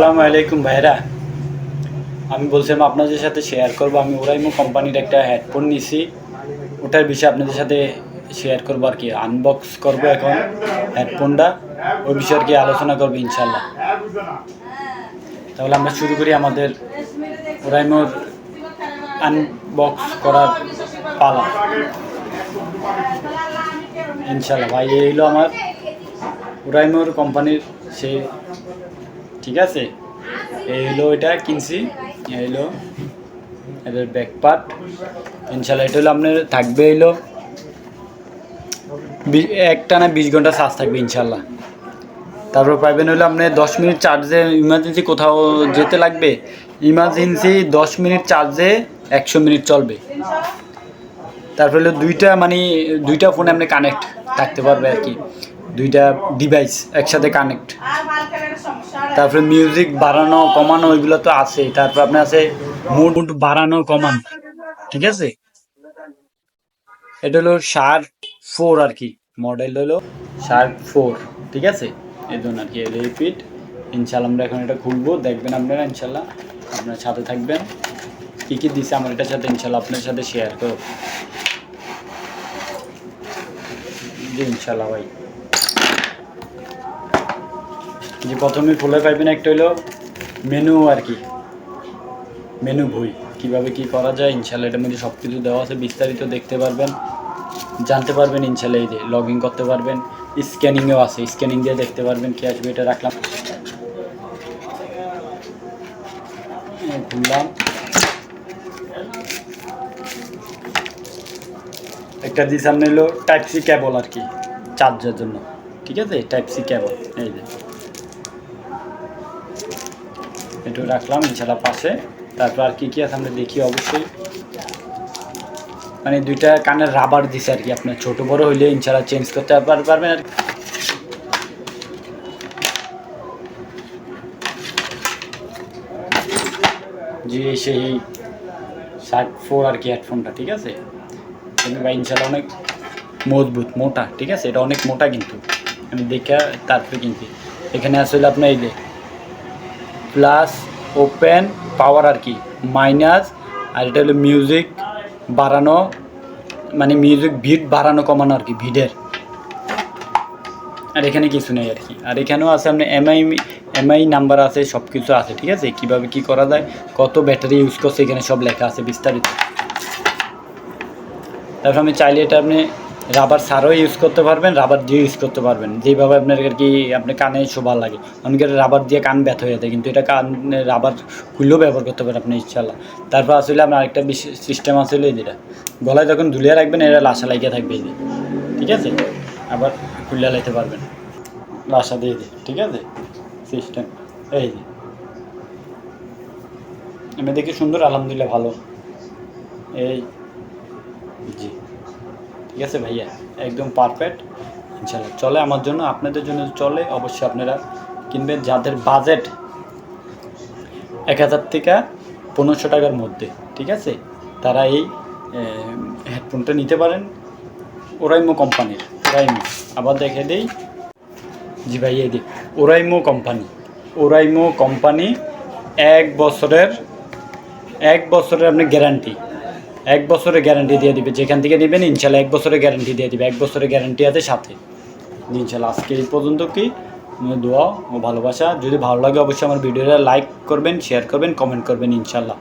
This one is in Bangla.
আসসালামু আলাইকুম ভাইরা আমি বলছিলাম আপনাদের সাথে শেয়ার করব। আমি ওরাইমো কোম্পানির একটা হেডফোন নিছি। ওটার বিষয়ে আপনাদের সাথে শেয়ার করব আর কি। আনবক্স করব এখন হেডফোনটা ওই বিষয়ে কি আলোচনা করব ইনশাল্লাহ তাহলে আমরা শুরু করি আমাদের ওরাইমোর আনবক্স করার পালা। ইনশাল্লাহ ভাই, এই হলো আমার ওরাইমোর কোম্পানির সেই ঠিক আছে? এই হলো এটা কিনছি, এই হলো এদের ব্যাক পার্ট ইনশাল্লাহ এটা হলো আপনার, থাকবে বি- একটা না বিশ ঘণ্টা চার্জ থাকবে ইনশাল্লাহ তারপর পাইবেন হলো আপনি দশ মিনিট চার্জে ইমার্জেন্সি কোথাও যেতে লাগবে ইমার্জেন্সি দশ মিনিট চার্জে একশো মিনিট চলবে। তারপর হলো দুইটা মানে দুইটা ফোনে আপনি কানেক্ট থাকতে পারবে আর কি। দুইটা ডিভাইস একসাথে কানেক্ট তারপরে মিউজিক বাড়ানো, কমানো, ওইগুলো তো আছে। তারপর আপনার আছে মুড বাড়ানো, কমান। ঠিক আছে? এটা হলো শার্প ফোর আর কি। মডেল হলো শার্প ফোর ঠিক আছে? এই জন্য আর কি রিপিট ইনশাল্লাহ আমরা এখন এটা খুলবো। দেখবেন আপনারা ইনশাল্লাহ আপনার সাথে থাকবেন। কী কী দিছে আমার এটার সাথে ইনশাল্লাহ আপনার সাথে শেয়ার করো জি ইনশাল্লাহ ভাই। যে প্রথমে খুলে পাইবেন একটা হলো মেনু আর কি। মেনু বই কীভাবে কি করা যায়, ইনশাল্লাহ এটার মধ্যে সব কিছু দেওয়া আছে, বিস্তারিত দেখতে পারবেন, জানতে পারবেন ইনশাল্লাহ এই যে লগ ইন করতে পারবেন স্ক্যানিংও আছে স্ক্যানিং দিয়ে দেখতে পারবেন কি আসবে এটা রাখলাম। খুললাম। একটা দিয়ে সামনে হলো টাইপ সি আর কি চার্জের জন্য। ঠিক আছে? টাইপ সি কেবল এই যে। একটু রাখলাম, ইনশাল্লাহ পাশে। তারপর আর কী কী আছে আমরা দেখি অবশ্যই। মানে দুইটা কানের রাবার দিছে আর কি আপনার, ছোট বড় হইলে ইনশাল্লাহ চেঞ্জ করতে পার- পারবেন আর। জি সেই ষাট ফোর আর কি হেডফোনটা ঠিক আছে? কিন্তু ভাই ইনশাল্লাহ অনেক মজবুত, মোটা, ঠিক আছে? এটা অনেক মোটা কিন্তু। আমি দেখে তারপরে কিনছি। এখানে আসলে আপনার এই যে প্লাস ওপেন, পাওয়ার আর কি, মাইনাস, আর এটা হলো মিউজিক বাড়ানো মানে মিউজিক ভিড বাড়ানো, কমানো আর কি, ভিডের। আর এখানে কিছু নেই আর কি। আর এখানেও আছে আপনার এমআই এমআই নাম্বার আছে সব কিছু আছে, ঠিক আছে? কীভাবে কী করা যায়, কত ব্যাটারি ইউজ করছে, এখানে সব লেখা আছে বিস্তারিত। তারপর আমি চাইলে এটা আপনি রাবার সারও ইউজ করতে পারবেন, রাবার দিয়ে ইউজ করতে পারবেন। যেভাবে আপনার আর কি আপনি কানে শোভা লাগে। অনেকের রাবার দিয়ে কান ব্যথা হয়ে যায়, কিন্তু এটা কান, রাবার খুললেও ব্যবহার করতে পারেন আপনি ইনশাল্লাহ তারপর আসলে আপনার আরেকটা সিস্টেম আসলে যেটা। গলায় যখন ঝুলিয়ে রাখবেন এটা লাশা লাগিয়ে থাকবে এই ঠিক আছে? আবার খুললে লাইতে পারবেন। লাশা দিয়ে দিই ঠিক আছে? সিস্টেম এই যে। আমি দেখি সুন্দর, আলহামদুলিল্লাহ ভালো। এই, জি। ঠিক আছে ভাইয়া, একদম পারফেক্ট ইনশাল্লাহ চলে আমার জন্য, আপনাদের জন্য চলে, অবশ্যই আপনারা কিনবেন যাদের বাজেট এক হাজার থেকে পনেরোশো টাকার মধ্যে, ঠিক আছে? তারা এই হেডফোনটা নিতে পারেন ওরাইমো কোম্পানির ওরাইমো আবার দেখে দেই। জি ভাই এই দিক ওরাইমো কোম্পানি ওরাইমো কোম্পানি এক বছরের এক বছরের আপনি গ্যারান্টি এক বছরের গ্যারান্টি দিয়ে দিবে। যেখান থেকে নেবেন, ইনশাল্লাহ এক বছরের গ্যারান্টি দিয়ে দিবে। এক বছরের গ্যারান্টি আছে সাথে। ইনশাল্লাহ আজকে এই পর্যন্ত কি? দোয়া ও ভালোবাসা। যদি ভালো লাগে অবশ্যই আমার ভিডিওটা লাইক করবেন শেয়ার করবেন কমেন্ট করবেন ইনশাল্লাহ।